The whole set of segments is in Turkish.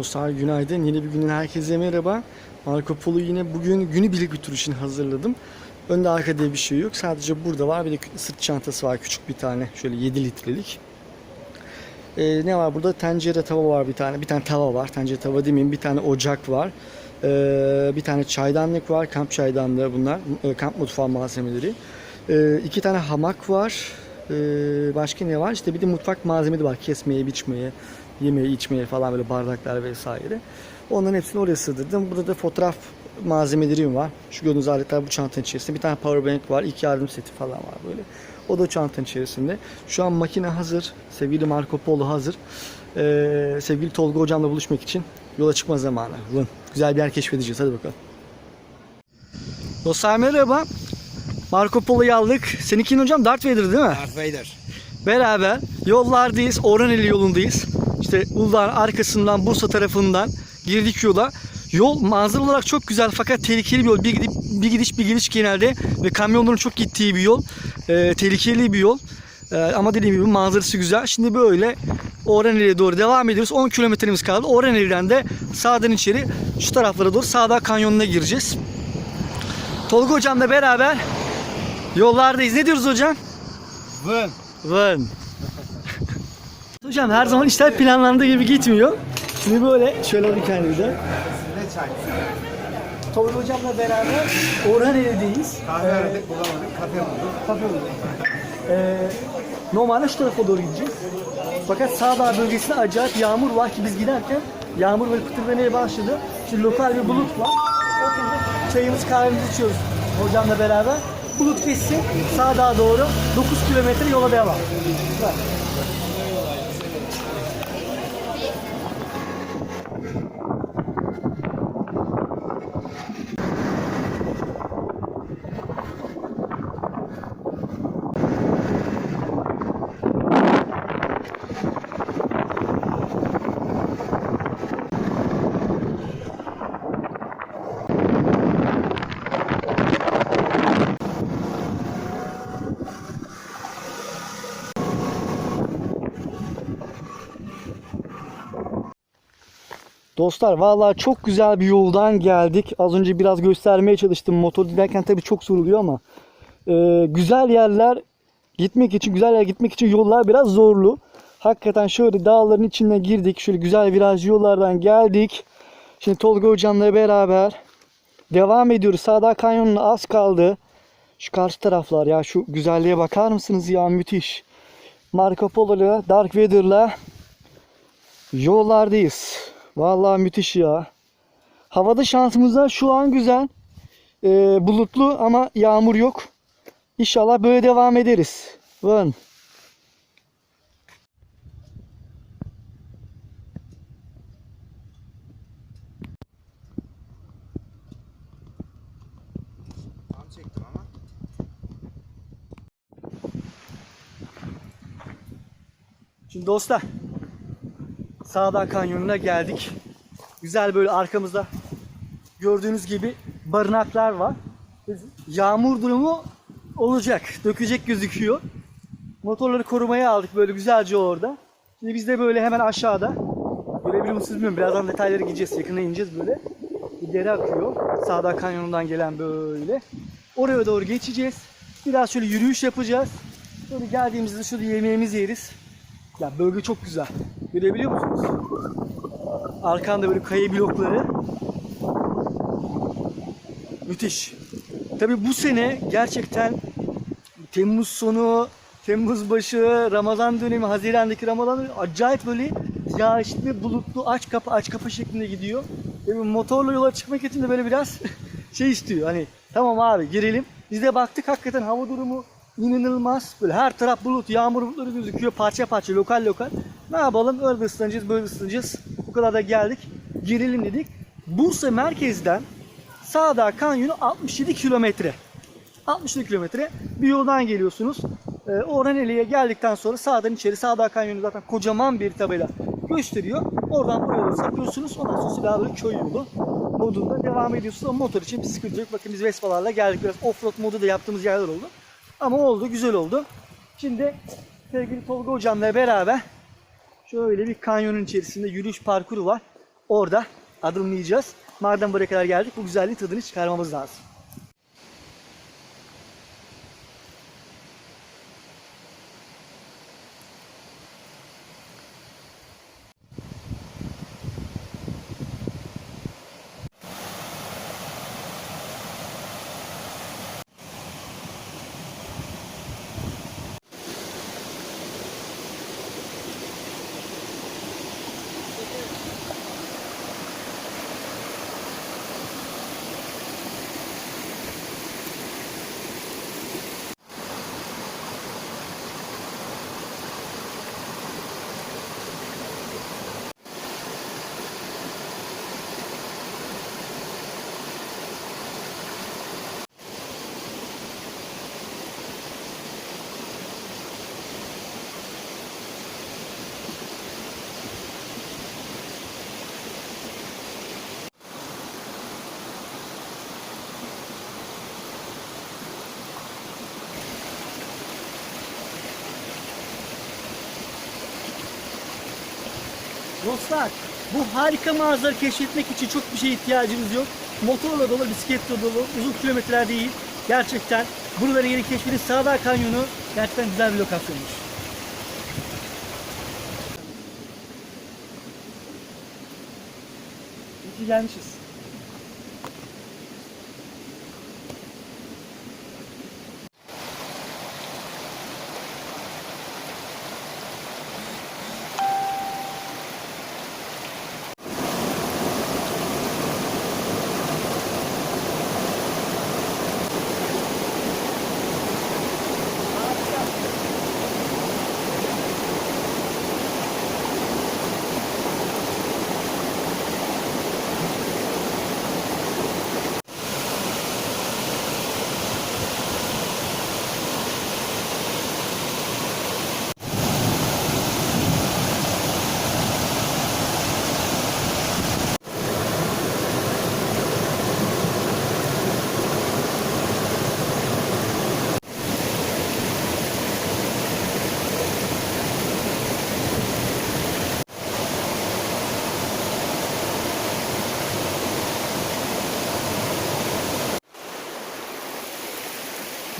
Dostlar günaydın. Yeni bir günün herkese merhaba. Marco Polo yine bugün günübirlik bir tur için hazırladım. Önde arka diye bir şey yok. Sadece burada var. Bir de sırt çantası var küçük bir tane. Şöyle 7 litrelik. Ee, ne var burada? Tencere tava var bir tane. Bir tane tava var. Tencere tava demeyeyim. Bir tane ocak var. Ee, bir tane çaydanlık var. Kamp çaydanlığı bunlar. Ee, kamp mutfağı malzemeleri. Ee, iki tane hamak var. Ee, başka ne var? İşte bir de mutfak malzemeleri var. Kesmeye, biçmeye, yemeye, içmeye falan böyle bardaklar vesaire. Onların hepsini oraya sığdırdım. Burada da fotoğraf malzemelerim var. Şu gördüğünüz aletler bu çantanın içerisinde. Bir tane powerbank var. iki yardım seti falan var böyle. O da çantanın içerisinde. Şu an makine hazır. Sevgili Marco Polo hazır. Ee, sevgili Tolga hocamla buluşmak için yola çıkma zamanı. Ulan, güzel bir yer keşfedeceğiz. Hadi bakalım. Dostlar merhaba. Marco Polo'yu aldık. Seninkinin hocam Darth Vader değil mi? Darth Vader. Beraber yollardayız. Orhaneli yolundayız. İşte Uludağ'ın arkasından Bursa tarafından girdik yola. Yol manzara olarak çok güzel fakat tehlikeli bir yol. Bir, gidip, bir gidiş bir geliş genelde ve kamyonların çok gittiği bir yol. Ee, tehlikeli bir yol. Ee, ama dediğim gibi manzarası güzel. Şimdi böyle Orhaneli'ye doğru devam ediyoruz. 10 kilometremiz kaldı. Orhaneli'den de sağdan içeri şu taraflara doğru Sağdağ Kanyonu'na gireceğiz. Tolga hocamla beraber yollardayız. Ne diyoruz hocam? Vın. Vın. Hocam her zaman işler planlandığı gibi gitmiyor. Şimdi böyle şöyle. Ne çay? Tolga hocamla beraber Orhaneli'deyiz. Kahve aradık bulamadık. Kafe bulduk. Kafe bulduk. Ee, normalde şu tarafa doğru gideceğiz. Fakat Sağdağ bölgesinde acayip yağmur var ki biz giderken yağmur böyle pıtırlamaya başladı. Şimdi lokal bir bulut var. Oturduk çayımız kahvemizi içiyoruz hocamla beraber. Bulut geçsin Sağdağ'a doğru 9 kilometre yola devam. Bak. Dostlar vallahi çok güzel bir yoldan geldik. Az önce biraz göstermeye çalıştım. Motor giderken tabii çok zor oluyor ama e, güzel yerler gitmek için, güzel yer gitmek için yollar biraz zorlu. Hakikaten şöyle dağların içine girdik. Şöyle güzel virajlı yollardan geldik. Şimdi Tolga hocamla beraber devam ediyoruz. Sağda kanyonuna az kaldı. Şu karşı taraflar ya şu güzelliğe bakar mısınız ya müthiş. Marco Polo'la Dark Vader'la yollardayız. Vallahi müthiş ya. Havada şansımızda şu an güzel. Ee, bulutlu ama yağmur yok. İnşallah böyle devam ederiz. Vın. Şimdi dostlar Sağdağ Kanyonu'na geldik. Güzel böyle arkamızda gördüğünüz gibi barınaklar var. Yağmur durumu olacak. Dökecek gözüküyor. Motorları korumaya aldık böyle güzelce orada. Şimdi biz de böyle hemen aşağıda görebiliyor musunuz bilmiyorum. Birazdan detaylara gideceğiz. Yakına ineceğiz böyle. Bir akıyor. Sağdağ Kanyonu'ndan gelen böyle. Oraya doğru geçeceğiz. Biraz şöyle yürüyüş yapacağız. Böyle geldiğimizde şurada yemeğimizi yeriz. Ya bölge çok güzel. Görebiliyor musunuz? Arkanda böyle kaya blokları. Müthiş. Tabi bu sene gerçekten Temmuz sonu, Temmuz başı, Ramazan dönemi, Haziran'daki Ramazan dönemi acayip böyle yağışlı, bulutlu, aç kapı aç kapı şeklinde gidiyor. Tabii motorla yola çıkmak için de böyle biraz şey istiyor. Hani tamam abi girelim. Biz de baktık hakikaten hava durumu inanılmaz. Böyle her taraf bulut, yağmur bulutları gözüküyor. Parça parça, lokal lokal. Ne yapalım? Öyle ıslanacağız, böyle ıslanacağız. Bu kadar da geldik. Girelim dedik. Bursa merkezden Sağdağ Kanyonu 67 kilometre. 67 kilometre bir yoldan geliyorsunuz. Ee, Orhaneli'ye geldikten sonra sağdan içeri Sağdağ Kanyonu zaten kocaman bir tabela gösteriyor. Oradan buraya doğru sapıyorsunuz. Ondan sonra silahlı köy yolu modunda devam ediyorsunuz. Ama motor için bir sıkıntı yok. Bakın biz Vespa'larla geldik. Biraz offroad modu da yaptığımız yerler oldu. Ama oldu, güzel oldu. Şimdi sevgili Tolga hocamla beraber şöyle bir kanyonun içerisinde yürüyüş parkuru var. orada adımlayacağız. Madem buraya kadar geldik bu güzelliğin tadını çıkarmamız lazım. Dostlar bu harika manzarayı keşfetmek için çok bir şeye ihtiyacımız yok. Motorla dolu, bisikletle dolu, uzun kilometreler değil. Gerçekten buraları yeni keşfedin. Sağdağ Kanyonu gerçekten güzel bir lokasyonmuş. İyi gelmişiz.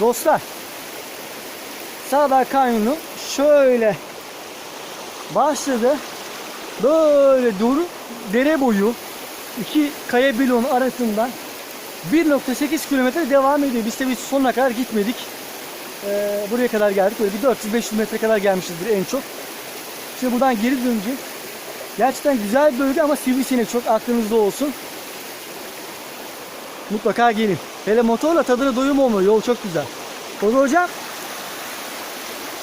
Dostlar Sağdağ Kanyonu şöyle başladı. Böyle doğru dere boyu iki kaya bloğun arasından 1.8 kilometre devam ediyor. Biz tabii sonuna kadar gitmedik. Ee, buraya kadar geldik. Böyle bir 400-500 metre kadar gelmişizdir en çok. Şimdi buradan geri döneceğiz. Gerçekten güzel bir bölge ama sivrisinek çok aklınızda olsun. Mutlaka gelin. Hele motorla tadına doyum olmuyor. Yol çok güzel. Tolga hocam.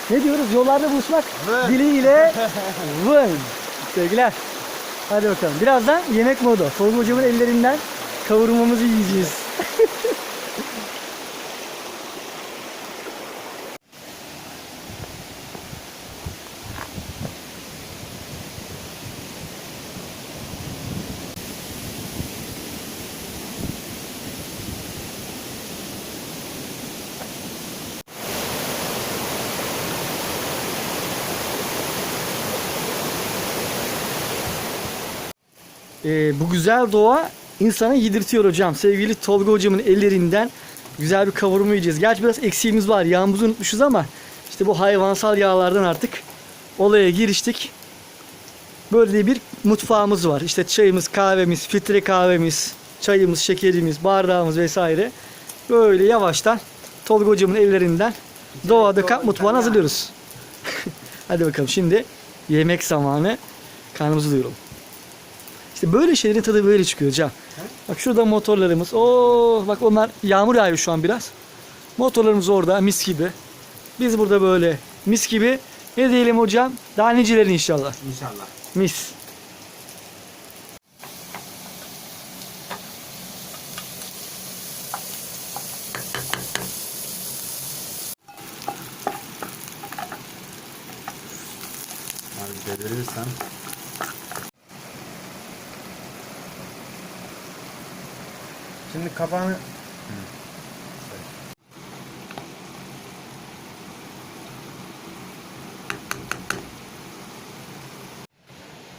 Ne diyoruz? Yollarda buluşmak Vın. dileğiyle vın. Sevgiler. Hadi bakalım. Birazdan yemek modu. Tolga hocamın ellerinden kavurmamızı yiyeceğiz. Ee, bu güzel doğa insanı yedirtiyor hocam. Sevgili Tolga hocamın ellerinden güzel bir kavurma yiyeceğiz. Gerçi biraz eksiğimiz var. Yağımızı unutmuşuz ama işte bu hayvansal yağlardan artık olaya giriştik. Böyle bir mutfağımız var. İşte çayımız, kahvemiz, filtre kahvemiz, çayımız, şekerimiz, bardağımız vesaire. Böyle yavaştan Tolga hocamın ellerinden doğada kamp mutfağını hazırlıyoruz. Hadi bakalım şimdi yemek zamanı. Karnımızı doyuralım. İşte böyle şeylerin tadı böyle çıkıyor Can. Bak şurada motorlarımız. Oo bak onlar yağmur yağıyor şu an biraz. Motorlarımız orada mis gibi. Biz burada böyle mis gibi. Ne diyelim hocam? Daha nicelerin inşallah. İnşallah. Mis. Abi devirirsen. Şimdi kapağını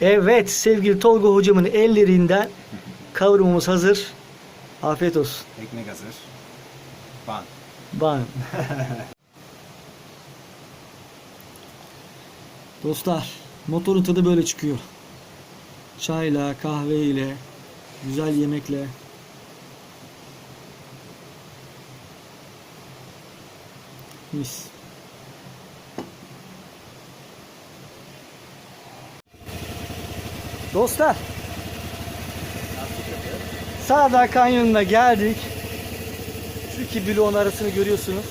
Evet sevgili Tolga hocamın ellerinden kavurmamız hazır. Afiyet olsun. Ekmek hazır. Ban. Ban. Dostlar motorun tadı böyle çıkıyor. Çayla, kahveyle, güzel yemekle. Mis. Dostlar Sağda kanyonuna geldik. Şu iki bloğun arasını görüyorsunuz.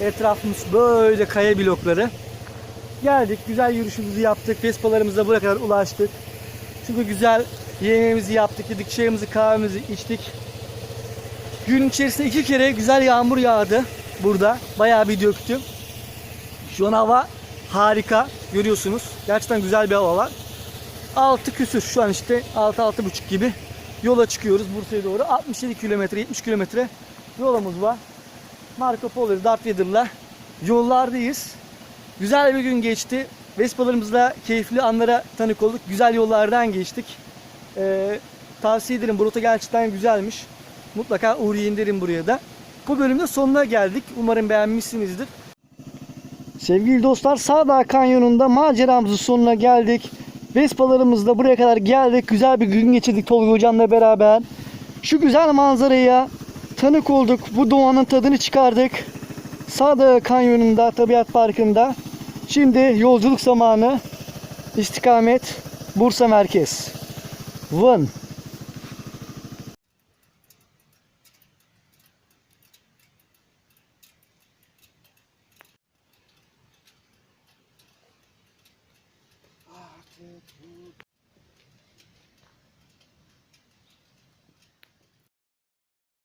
Etrafımız böyle kaya blokları. Geldik, güzel yürüyüşümüzü yaptık. Vespalarımıza buraya kadar ulaştık. Çünkü güzel yemeğimizi yaptık, yedik, çayımızı, kahvemizi içtik. Gün içerisinde iki kere güzel yağmur yağdı burada. Bayağı bir döktü. Şu an hava harika. Görüyorsunuz. Gerçekten güzel bir hava var. 6 küsür şu an işte 6-6,5 gibi yola çıkıyoruz Bursa'ya doğru. 67 kilometre 70 kilometre yolumuz var. Marco Polo Darth Vader'la yollardayız. Güzel bir gün geçti. Vespalarımızla keyifli anlara tanık olduk. Güzel yollardan geçtik. Ee, tavsiye ederim. Bu rota gerçekten güzelmiş. Mutlaka uğrayın derim buraya da. Bu bölümde sonuna geldik. Umarım beğenmişsinizdir. Sevgili dostlar Sağdağ Kanyonu'nda maceramızın sonuna geldik. Vespalarımızla buraya kadar geldik. Güzel bir gün geçirdik Tolga Hocam'la beraber. Şu güzel manzaraya tanık olduk. Bu doğanın tadını çıkardık. Sağdağ Kanyonu'nda, Tabiat Parkı'nda. Şimdi yolculuk zamanı. İstikamet Bursa Merkez. Van.